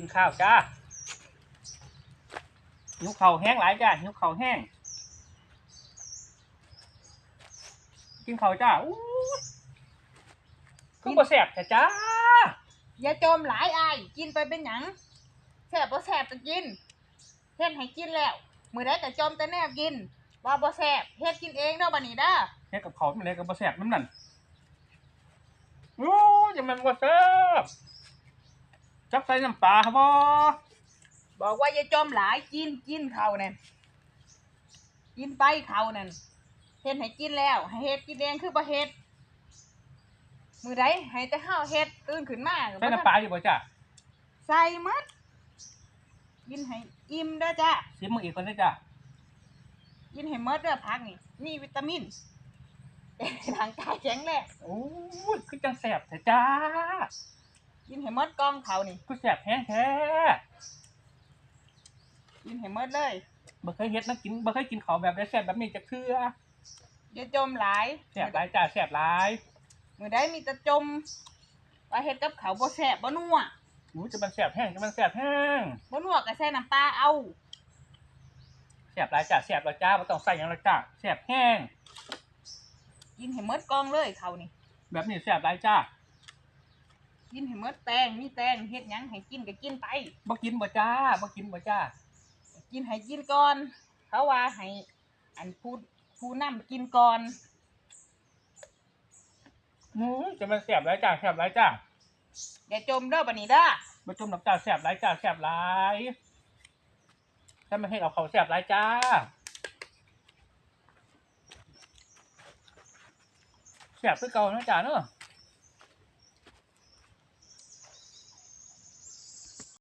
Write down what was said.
กินข้าวจ้าหิวเข่าวแห้งหลายจ้าหิวเข่าวแห้ง กินข้าวจ้าอู้ยคือบ่แซ่บแต่จ้าอย่าจมหลายอายกินไปเป็นหยังแสบบ่แสบจะกินเฮ็ดให้กินแล้ว มื้อใดก็จมแต่แนบกินว่าบ่แสบเฮ็ดกินเองเด้อบัดนี้เด้อเฮ็ดกับเขาวมันเลยกับบ่แซ่บน้ำนั่นโอ้ยยังมันบ่แซ่บ จักใส่น้ำปลาครับบ่บอกว่าอย่าจมหลายกินกินเขานั่นกินไปเขานั่นเฮ็ดให้กินแล้ว ให้เฮ็ดกินเองคือบ่เฮ็ดมื้อใดให้แต่ข้าวเฮ็ดตื่นขึ้นมาก็บ่ใส่น้ำปลาอยู่บ่จ้าใส่หมัดกินให้อิ่มเด้อจ้าซิมมึงอีกคนได้อจ้ากินให้หมดเด้อผักนี่มีวิตามินร่างกายแข็งแรงโอ้ยคือจังแซ่บแต่จ้า กินให้หมดกองเขานี่คือแซ่บแห้งแท้กินให้หมดเลยบ่เคยเฮ็ดนะกินบ่เคยกินข้าวแบบได้แซ่บแบบนี้จักเทื่ออย่าจมหลายแซ่บหลายจ้าแซ่บหลายมื้อใดมีแต่จมว่าเฮ็ดกับเขาวบ่แซ่บบ่นัวหนูจะมันแซ่บแห้งจะมันแซ่บแห้งบ่นัวก็ใส่น้ำปลาเอาแซ่บหลายจ้าแซ่บหลายจ้าบ่ต้องใส่หยังหรอกจ้าแซ่บแห้งกินให้หมดกองเลยเขานี่ แบบนี้แซ่บหลายจ้า กินให้หมดแตงมีแตงเฮ็ดหยังให้กินก็กินไป บ่กินบ่จ้าบ่กินบ่จ้ากินให้กินก่อน เขาว่าให้อันผู้ผู้นำกินก่อนหนูจะมันแซ่บหลายจ้าแซ่บหลายจ้าอย่าจมเด้อบัดนี้เด้อบ่จุ่มน้ำจ้าแซ่บหลายจ้าแซ่บหลายถ้าไม่ให้เอาเขาวแซ่บหลายจ้าแซ่บคือเก่าเนาะจ้าเนาะ